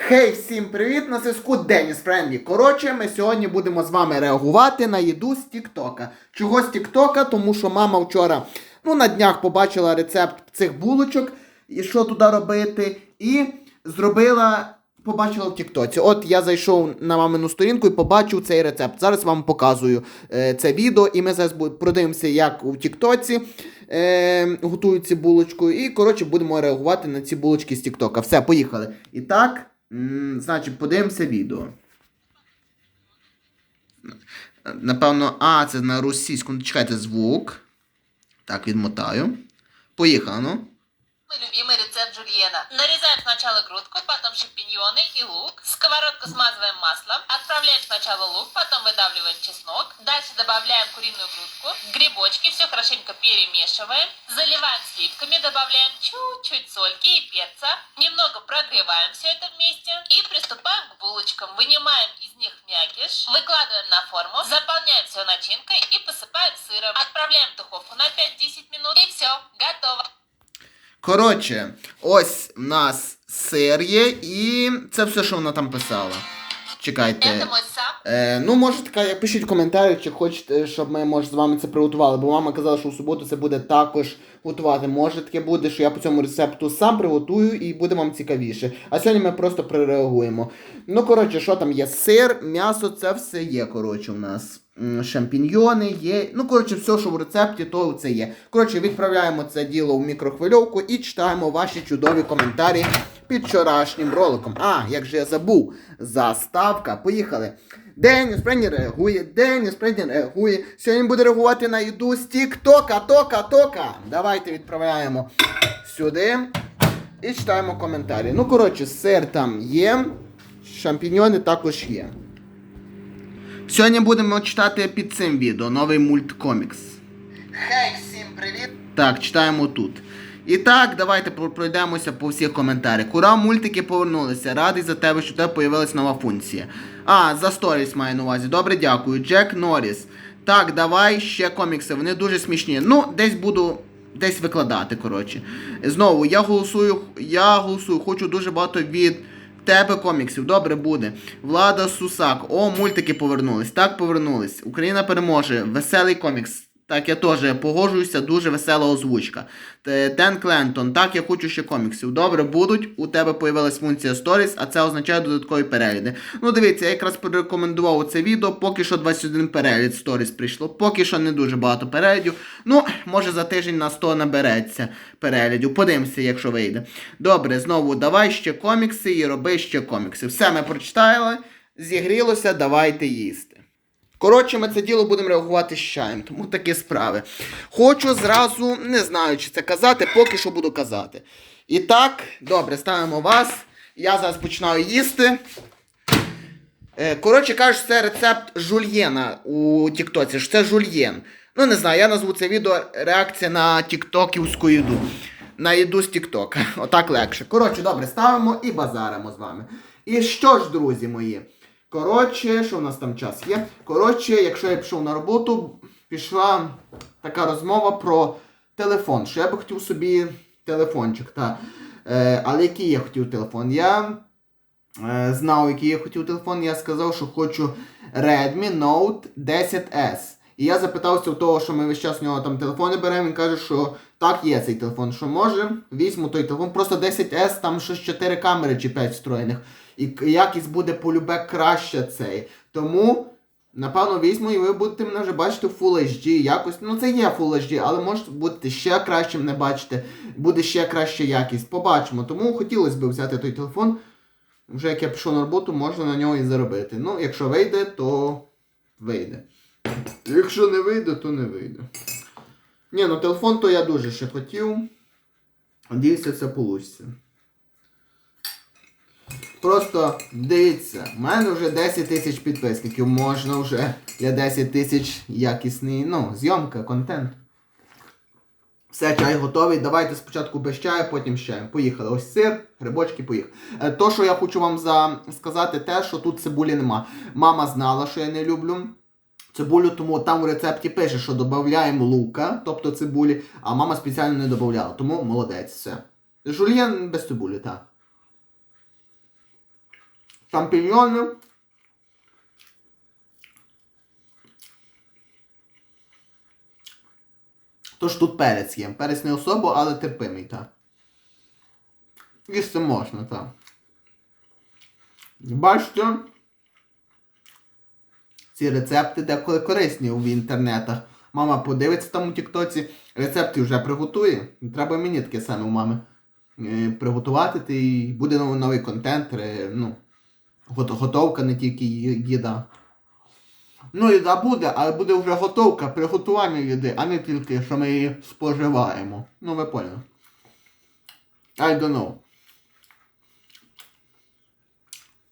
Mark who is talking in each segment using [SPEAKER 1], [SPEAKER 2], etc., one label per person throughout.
[SPEAKER 1] Хей, всім привіт! На зв'язку Деніс Френдлі. Коротше, ми сьогодні будемо з вами реагувати на їду з Тіктока. Чого з Тіктока? Тому що мама вчора, ну, на днях побачила рецепт цих булочок і що туди робити, і зробила. Побачила в Тіктоці. От я зайшов на мамину сторінку і побачив цей рецепт. Зараз вам показую е, це відео, і ми зараз продивимося, як у Тіктоці е, готують ці булочку. І, коротше, будемо реагувати на ці булочки з Тіктока. Все, поїхали. І так, значить, подивимося відео. Напевно, а, це на російському. Чекайте звук. Так, відмотаю. Поїхано. ну.
[SPEAKER 2] Мой любимый рецепт жульена. Нарезаем сначала грудку, потом шампиньоны и лук. Сковородку смазываем маслом. Отправляем сначала лук, потом выдавливаем чеснок. Дальше добавляем куриную грудку, грибочки, все хорошенько перемешиваем. Заливаем сливками, добавляем чуть-чуть сольки и перца. Немного прогреваем все это вместе. И приступаем к булочкам. Вынимаем из них мякиш, выкладываем на форму, заполняем все начинкой и посыпаем сыром. Отправляем в духовку на 5-10 минут. И все, готово.
[SPEAKER 1] Коротше, ось в нас сир є, і це все, що вона там писала. Чекайте. Е, ну, може, така, як пишіть в коментарях, чи хочете, щоб ми може, з вами це приготували. Бо мама казала, що у суботу це буде також готувати. Може таке буде, що я по цьому рецепту сам приготую і буде вам цікавіше. А сьогодні ми просто прореагуємо. Ну, коротше, що там є? Сир, м'ясо, це все є, коротше, у нас. Шампіньйони є. Ну, коротше, все, що в рецепті, то це є. Коротше, відправляємо це діло в мікрохвильовку і читаємо ваші чудові коментарі під вчорашнім роликом. А, як же я забув, заставка. Поїхали. Деніс Прені реагує, Деніс Прені реагує. Сьогодні буде реагувати на їду з Тік-Тока, тока, тока. Давайте відправляємо сюди і читаємо коментарі. Ну, коротше, сир там є, шампіньони також є. Сьогодні будемо читати під цим відео новий мульткомікс. Хей, всім привіт! Так, читаємо тут. І так, давайте пройдемося по всіх коментарях. Ура, мультики повернулися. Радий за тебе, що в тебе появилась нова функція. А, за сторіс маю на увазі. Добре, дякую. Джек Норріс. Так, давай ще комікси. Вони дуже смішні. Ну, десь буду. Десь викладати, коротше. Знову, я голосую, я голосую, хочу дуже багато від тебе коміксів. Добре буде. Влада Сусак. О, мультики повернулись. Так повернулись. Україна переможе. Веселий комікс. Так, я теж погоджуюся, дуже весела озвучка. Тен Клентон, так, я хочу ще коміксів. Добре, будуть. У тебе появилась функція Stories, а це означає додаткові перегляди. Ну, дивіться, я якраз порекомендував це відео, поки що 21 перегляд Stories прийшло. Поки що не дуже багато переглядів. Ну, може за тиждень на 100 набереться переглядів. Подивимося, якщо вийде. Добре, знову давай ще комікси і роби ще комікси. Все ми прочитали, зігрілося, давайте їсти. Коротше, ми це діло будемо реагувати з чаєм, тому такі справи. Хочу зразу, не знаю, чи це казати, поки що буду казати. І так, добре, ставимо вас. Я зараз починаю їсти. Е, Коротше кажучи, це рецепт жульєна у Тіктоці. Це жульєн. Ну, не знаю, я назву це відео реакція на тіктоківську їду. На їду з Тіктока. Отак легше. Коротше, добре, ставимо і базаримо з вами. І що ж, друзі мої? Коротше, що в нас там час є? Коротше, якщо я пішов на роботу, пішла така розмова про телефон. Що я би хотів собі телефончик. Та. Е, але який я хотів телефон? Я е, знав, який я хотів телефон. Я сказав, що хочу Redmi Note 10S. І я запитався у того, що ми весь час у нього там телефони беремо. Він каже, що так, є цей телефон, що може, візьму той телефон. Просто 10S, там щось 4 камери чи 5 встроєних. І якість буде полюбе краще цей. Тому, напевно, візьму, і ви будете мене вже бачити в Full HD. Якось, ну це є Full HD, але може бути ще краще мене бачити, буде ще краща якість. Побачимо. Тому хотілося б взяти той телефон. Вже як я пішов на роботу, можна на нього і заробити. Ну, якщо вийде, то вийде. Якщо не вийде, то не вийде. Ні, ну телефон то я дуже ще хотів. Надіюся, це вийде. Просто дивіться, в мене вже 10 тисяч підписників, можна вже для 10 тисяч якісний, ну, зйомка, контент. Все, чай готовий. Давайте спочатку без чаю, потім з чаєм. Поїхали. Ось сир, грибочки, поїхали. Е, То, що я хочу вам за... сказати, те, що тут цибулі нема. Мама знала, що я не люблю цибулю, тому там в рецепті пише, що додаємо лука, тобто цибулі, а мама спеціально не додавала. Тому молодець, все. Жульєн без цибулі, так. шампіньйони. Тож тут перець є. Перець не особо, але терпимий, так. Їсти можна, так. Бачите, ці рецепти деколи корисні в інтернетах. Мама подивиться там у Тіктоці, рецепти вже приготує. Треба мені таке саме у мами е, приготувати, і буде новий, контент, ну, готовка, не тільки їда. Ну, їда буде, але буде вже готовка, приготування їди, а не тільки, що ми її споживаємо. Ну, ви поняли. I don't know.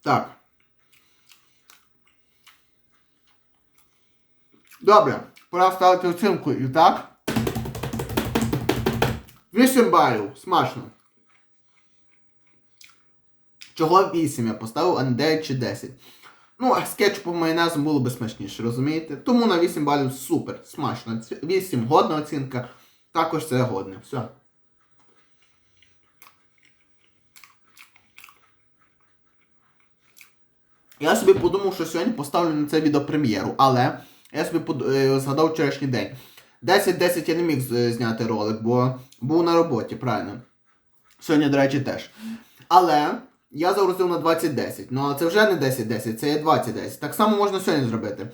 [SPEAKER 1] Так. Добре, пора ставити оцінку. І так. 8 балів. Смачно. Чого 8 я поставив, а не 9 чи 10. Ну, а з кетчупом майонезом було би смачніше, розумієте? Тому на 8 балів супер, смачно. 8 годна оцінка. Також це годне. Все. Я собі подумав, що сьогодні поставлю на це відео прем'єру, але я собі е, згадав вчорашній день. 10-10 я не міг зняти ролик, бо був на роботі, правильно. Сьогодні, до речі, теж. Але я загрузив на 2010. Ну, але це вже не 10-10, це є 20-10. Так само можна сьогодні зробити.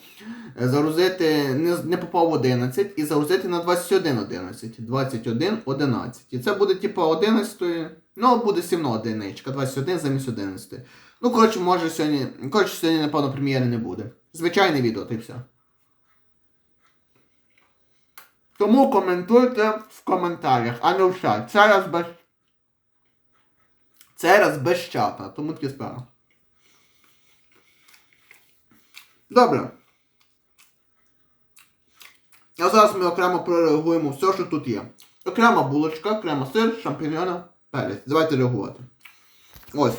[SPEAKER 1] Е, Загрузити, не, не попав в 11 і загрузити на 21-11. 21-11. І це буде типу 11. Ну, буде все одно одиничка. 21 замість 11. Ну, коротше, може сьогодні. Коротше, сьогодні, напевно, прем'єри не буде. Звичайне відео, й все. Тому коментуйте в коментарях, а не в чат. Це раз без. Це раз без чата, тому такі справи. Добре. А зараз ми окремо прореагуємо все, що тут є. Окрема булочка, окремо сир, шампіньйона, перець. Давайте реагувати. Ось.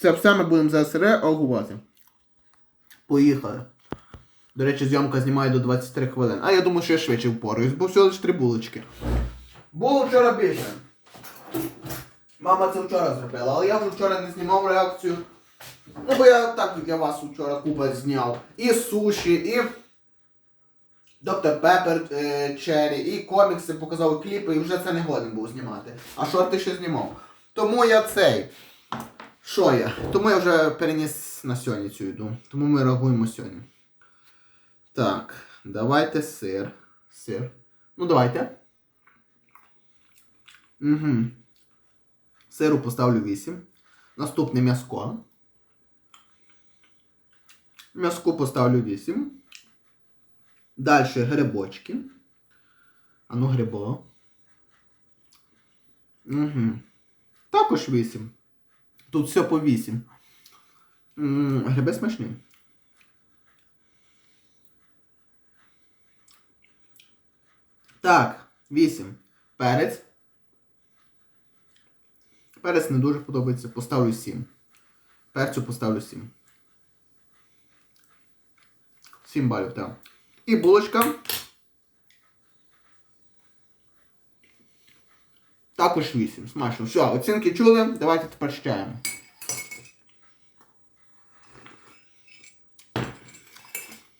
[SPEAKER 1] Це все ми будемо зараз реагувати. Поїхали. До речі, зйомка знімає до 23 хвилин. А я думаю, що я швидше впораюсь, бо всього лише три булочки. Було вчора більше. Мама це вчора зробила, але я вже вчора не знімав реакцію. Ну, бо я так для вас вчора купа зняв. І суші, і Доктор Пеппер е, Черрі, і комікси показав кліпи, і вже це не годен був знімати. А шорти ще знімав. Тому я цей. Що я? Тому я вже переніс на сьогодні цю йду. Тому ми реагуємо сьогодні. Так, давайте сир. Сир. Ну давайте. Угу. Сиру поставлю 8. Наступне м'яско. М'яску поставлю 8. Далі грибочки. А ну грибо. Угу. Також 8. Тут все по 8. М, Гриби смачні. Так, 8. Перець. Перець не дуже подобається. Поставлю 7. Перцю поставлю 7. 7 балів, так. І булочка. Також 8. Смачно. Все, оцінки чули. Давайте тепер з чаєм.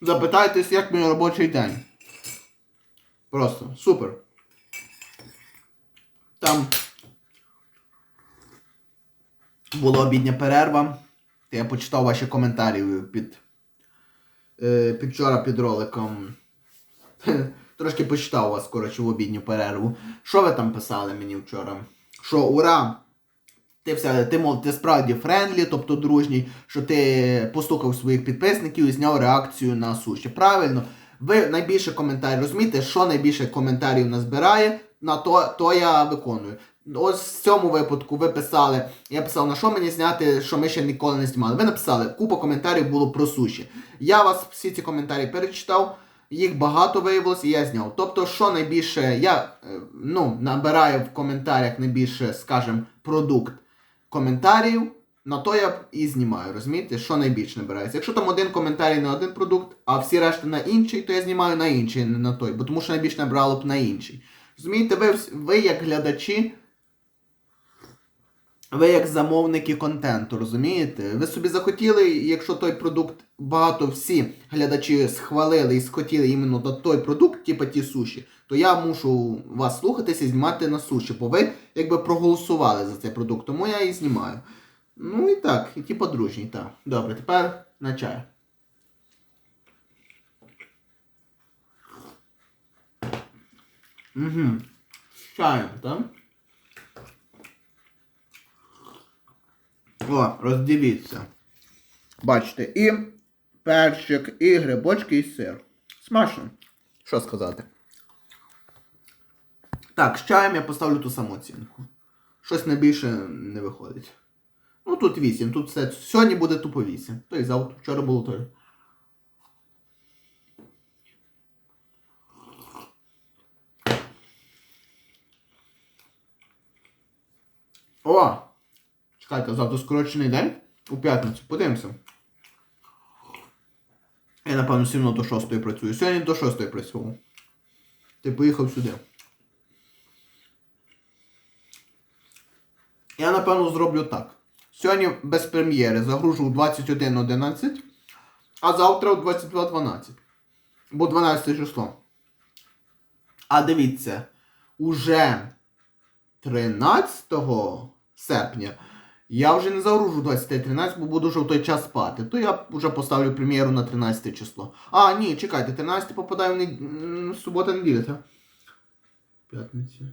[SPEAKER 1] Запитайтесь, як мій робочий день. Просто супер. Там була обідня перерва. Я почитав ваші коментарі під, е, під вчора під роликом. Трошки почитав вас, коротше, в обідню перерву. Що ви там писали мені вчора? Що ура! Ти все, ти мов, ти справді френдлі, тобто дружній, що ти постукав своїх підписників і зняв реакцію на суші. Правильно, ви найбільше коментарів розумієте, що найбільше коментарів назбирає, на то, то я виконую. Ось в цьому випадку ви писали, я писав, на що мені зняти, що ми ще ніколи не знімали. Ви написали, купа коментарів було про суші. Я вас всі ці коментарі перечитав, їх багато виявилось і я зняв. Тобто, що найбільше, я е, ну, набираю в коментарях найбільше, скажімо, продукт коментарів, на то я і знімаю, розумієте, що найбільше набирається. Якщо там один коментарій на один продукт, а всі решта на інший, то я знімаю на інший, не на той, бо тому що найбільше набрало б на інший. Розумієте, ви, ви як глядачі, ви як замовники контенту, розумієте? Ви собі захотіли, якщо той продукт багато всі глядачі схвалили і схотіли іменно на той продукт, типу ті суші, то я мушу вас слухатися і знімати на суші, бо ви якби проголосували за цей продукт, тому я і знімаю. Ну і так, і ті подружні, так. Добре, тепер на чай. Угу. З чаєм, так? О, роздивіться. Бачите, і перчик, і грибочки, і сир. Смачно. Що сказати? Так, з чаєм я поставлю ту саму оцінку. Щось найбільше не виходить. Ну тут 8, тут все. Сьогодні буде тупо 8. То і завтра. Вчора було то. О! Чекайте, завтра скорочений день у п'ятницю. Подивимося. Я, напевно, все одно до 6 працюю. Сьогодні до 6 працював. Ти поїхав сюди. Я, напевно, зроблю так. Сьогодні без прем'єри загружу у 21.11, а завтра у 22.12. Бо 12 число. А дивіться, уже 13 серпня я вже не загружу 23.13, бо буду вже в той час спати. То я вже поставлю прем'єру на 13 число. А, ні, чекайте, 13 попадає в нед... субота неділя, так? П'ятниця.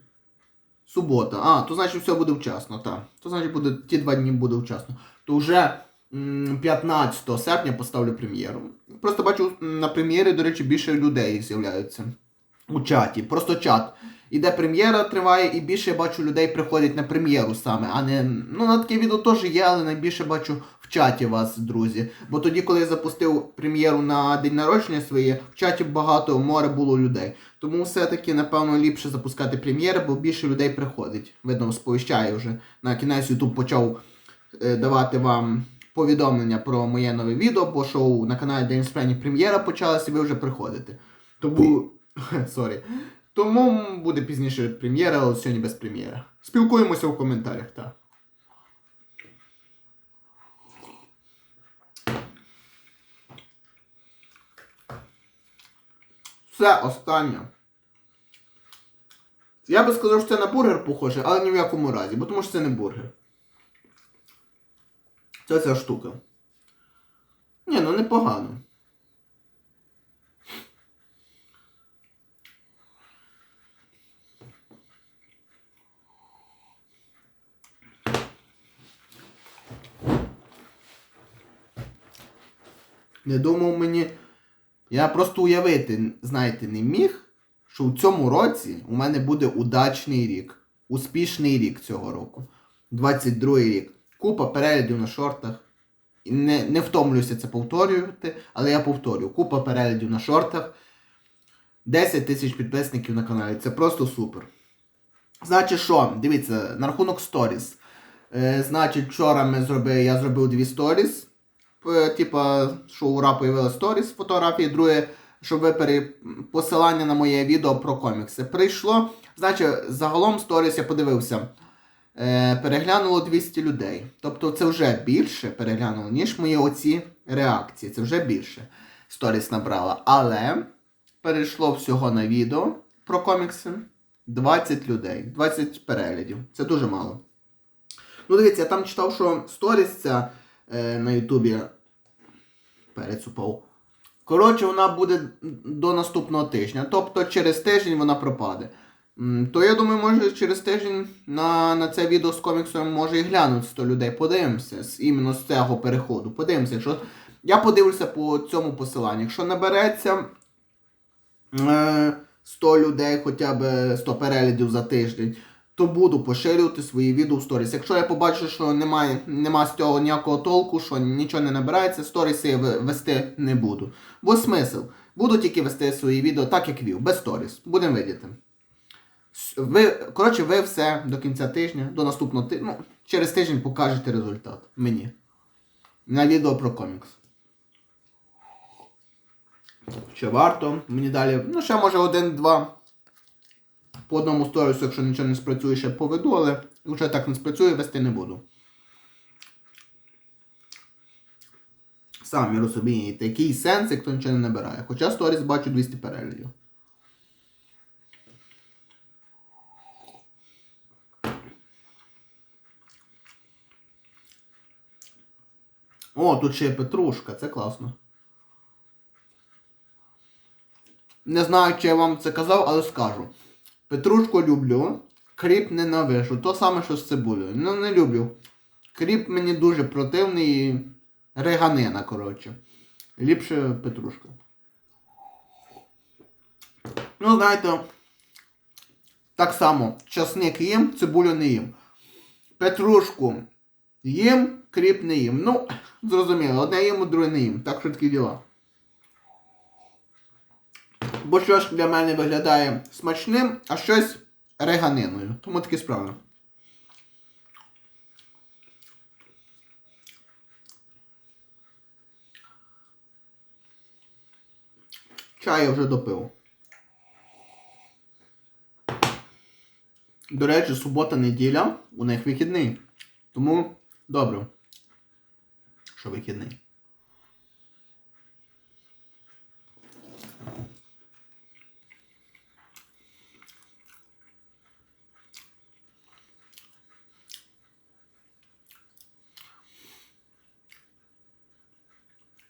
[SPEAKER 1] Субота. А, то значить все буде вчасно, так. То значить буде, ті два дні буде вчасно. То вже 15 серпня поставлю прем'єру. Просто бачу на прем'єрі, до речі, більше людей з'являються у чаті. Просто чат. Іде прем'єра триває, і більше я бачу людей приходять на прем'єру саме, а не. Ну, на таке відео теж є, але найбільше бачу в чаті вас, друзі. Бо тоді, коли я запустив прем'єру на день народження своє, в чаті багато море було людей. Тому все-таки, напевно, ліпше запускати прем'єри, бо більше людей приходить. Видно, сповіщає вже. На кінець YouTube почав е, давати вам повідомлення про моє нове відео, бо шоу на каналі День Спрені прем'єра почалася, ви вже приходите. Тому. Сорі. Тому буде пізніше прем'єра, але сьогодні без прем'єри. Спілкуємося в коментарях, так. Все останнє. Я би сказав, що це на бургер похоже, але ні в якому разі, бо тому що це не бургер. Це ця штука. Ні, ну непогано. Не думав мені. Я просто уявити, знаєте, не міг, що в цьому році у мене буде удачний рік. Успішний рік цього року. 22 й рік. Купа переглядів на шортах. Не, не втомлююся це повторювати, але я повторюю. Купа переглядів на шортах. 10 тисяч підписників на каналі. Це просто супер. Значить, що? Дивіться, на рахунок сторіс. Е, значить, вчора ми зробили, я зробив дві сторіс. П- Типа, що ура появила сторіс фотографії. Друге, щоб ви пере... посилання на моє відео про комікси. Прийшло. Значить, загалом сторіс я подивився. Е, переглянуло 200 людей. Тобто це вже більше переглянуло, ніж мої оці реакції. Це вже більше сторіс набрала. Але перейшло всього на відео про комікси 20 людей, 20 переглядів. Це дуже мало. Ну, дивіться, я там читав, що сторіс ця е, на Ютубі перець упав. Коротше, вона буде до наступного тижня. Тобто через тиждень вона пропаде. То я думаю, може через тиждень на, на це відео з коміксом може і глянуть 100 людей. Подивимося з, іменно з цього переходу. Подивимося, якщо. Я подивлюся по цьому посиланню. Якщо набереться е, 100 людей, хоча б 100 переглядів за тиждень, то буду поширювати свої відео в сторіс. Якщо я побачу, що немає, нема з цього ніякого толку, що нічого не набирається, сторіси я вести не буду. Бо смисл. Буду тільки вести свої відео так, як вів, без сторіс. Будемо видіти. Ви, коротше, ви все до кінця тижня, до наступного тижня, ну, через тиждень покажете результат мені. На відео про комікс. Ще варто. Мені далі. Ну, ще може один-два по одному сторісу, якщо нічого не спрацює, ще поведу, але вже так не спрацює, вести не буду. Самі розумієте, який сенс, як то нічого не набирає. Хоча сторіс бачу 200 переглядів. О, тут ще є петрушка, це класно. Не знаю, чи я вам це казав, але скажу. Петрушку люблю, кріп ненавижу. То саме, що з цибулею. Ну, не люблю. Кріп мені дуже противний і реганина, коротше. Ліпше петрушка. Ну, знаєте, так само, часник їм, цибулю не їм. Петрушку їм, кріп не їм. Ну, зрозуміло, одне їм, друге не їм. Так що такі діла. Бо щось для мене виглядає смачним, а щось реганиною. Тому такі справи. Чай я вже допив. До речі, субота, неділя, у них вихідний. Тому добре. Що вихідний.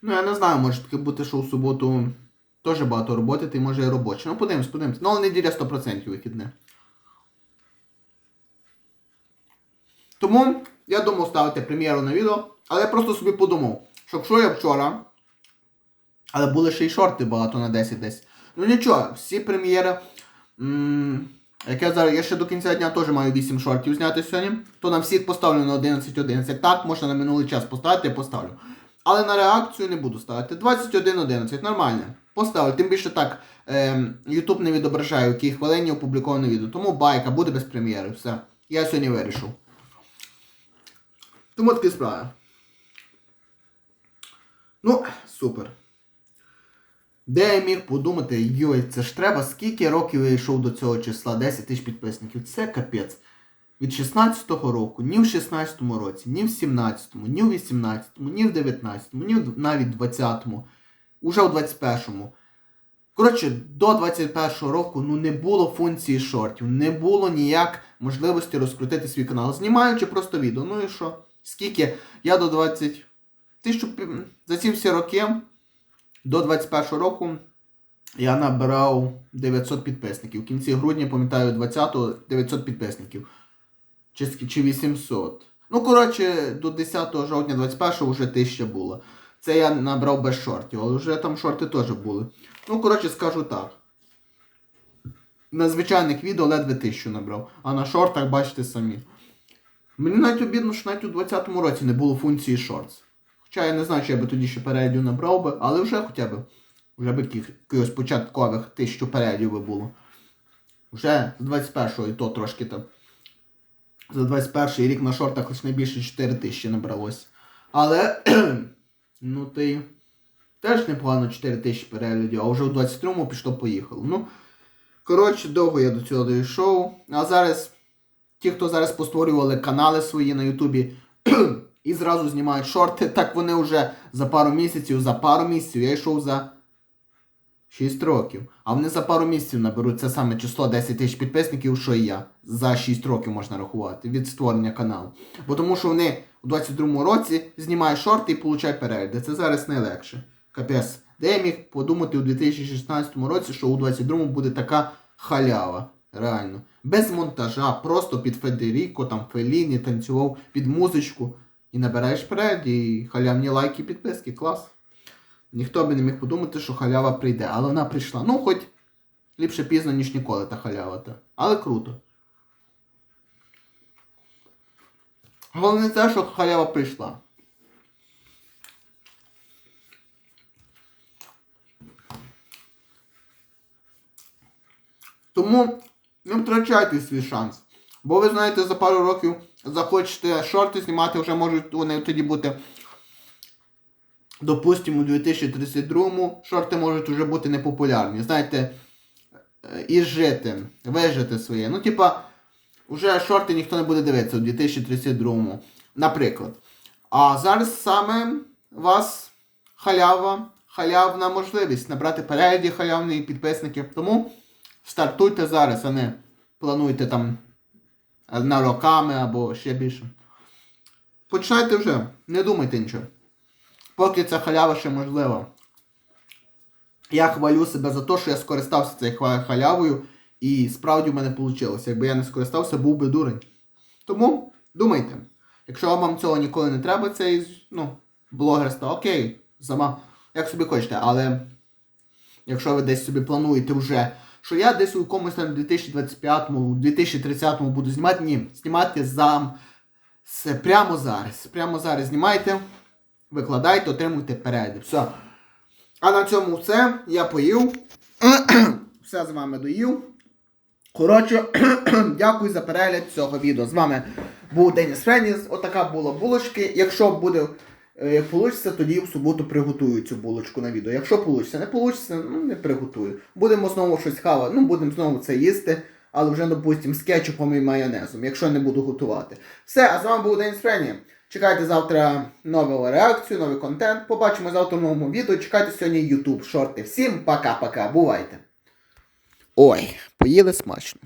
[SPEAKER 1] Ну, я не знаю, може таке бути, що в суботу теж багато роботи, ти може і робоче. Ну, подивимось, подивимось. Ну, але неділя 100% вихідне. Тому я думав ставити прем'єру на відео, але я просто собі подумав, що якщо я вчора, але були ще й шорти багато на 10 десь. Ну нічого, всі прем'єри. Як я зараз, я ще до кінця дня теж маю 8 шортів зняти сьогодні, то на всіх поставлю на 11.11. Так, можна на минулий час поставити, я поставлю. Але на реакцію не буду ставити. 21.11, нормально. Поставлю. Тим більше так, ем, YouTube не відображає, у якій хвилині опубліковане відео. Тому байка буде без прем'єри. Все. Я сьогодні вирішив. Тому такі справи. Ну, супер. Де я міг подумати, йой, це ж треба, скільки років я йшов до цього числа, 10 тисяч підписників. Це капець. Від 16-го року, ні в 16-му році, ні в 17-му, ні в 18-му, ні в 19-му, ні в навіть 20-му, уже в 21-му. Коротше, до 21-го року ну не було функції шортів, не було ніяк можливості розкрутити свій канал, знімаючи просто відео. Ну і що? Скільки? Я до 20. Тисячу... пі- За ці всі роки, до 21-го року, я набирав 900 підписників. В кінці грудня, пам'ятаю, 20-го 900 підписників. Чи, чи 800. Ну, коротше, до 10 жовтня 21-го вже 1000 було. Це я набрав без шортів, але вже там шорти теж були. Ну, коротше, скажу так. На звичайних відео ледве 1000 набрав, а на шортах бачите самі. Мені навіть обідно, що навіть у 20-му році не було функції шортс. Хоча я не знаю, чи я би тоді ще переглядів набрав би, але вже хоча б вже б якихось початкових тисячу переглядів би було. Вже з 21-го і то трошки там. За 21 рік на шортах лише найбільше 4 тисячі набралось. Але, ну ти теж непогано 4 тисячі переглядів, а вже в 23-му пішло поїхало. Ну, коротше, довго я до цього дійшов. А зараз ті, хто зараз постворювали канали свої на Ютубі і зразу знімають шорти, так вони вже за пару місяців, за пару місяців я йшов за 6 років. А вони за пару місяців наберуть це саме число 10 тисяч підписників, що і я. За 6 років можна рахувати від створення каналу. Бо тому що вони у 22-му році знімають шорти і получають перегляди. Це зараз найлегше. Капець. Де я міг подумати у 2016 році, що у 22-му буде така халява. Реально. Без монтажа, просто під Федеріко, там Феліні танцював під музичку. І набираєш перегляд, і халявні лайки, підписки, клас. Ніхто би не міг подумати, що халява прийде, але вона прийшла. Ну, хоч ліпше пізно, ніж ніколи та халява. Та. Але круто. Головне те, що халява прийшла. Тому не втрачайте свій шанс. Бо ви знаєте, за пару років захочете шорти знімати, вже можуть вони тоді бути Допустимо, у 2032-му шорти можуть вже бути непопулярні. Знаєте, е, і жити, вижити своє. Ну, типа, вже шорти ніхто не буде дивитися у 2032-му. наприклад. А зараз саме вас халява, халявна можливість набрати перегляді халявні підписників. Тому стартуйте зараз, а не плануйте там на роками або ще більше. Починайте вже, не думайте нічого. Поки ця халява ще можлива. Я хвалю себе за те, що я скористався цією халявою, і справді в мене вийшло. Якби я не скористався, був би дурень. Тому думайте, якщо вам цього ніколи не треба, цей ну, блогерство, окей, сама, як собі хочете, але якщо ви десь собі плануєте вже, що я десь у якомусь там 2025-му, 2030-му буду знімати, ні, знімати зам. Прямо зараз. Прямо зараз знімайте, викладайте, отримуйте перегляди. Все. А на цьому все. Я поїв. все з вами доїв. Коротше, дякую за перегляд цього відео. З вами був Деніс Френіс. Отака була булочки. Якщо буде е, получиться, тоді в суботу приготую цю булочку на відео. Якщо получиться, не получиться, ну не приготую. Будемо знову щось хавати, ну будемо знову це їсти, але вже, допустимо, з кетчупом і майонезом, якщо не буду готувати. Все, а з вами був Деніс Френі. Чекайте завтра нову реакцію, новий контент. Побачимо завтра в новому відео. Чекайте сьогодні YouTube шорти. Всім пока-пока. Бувайте. Ой, поїли смачно.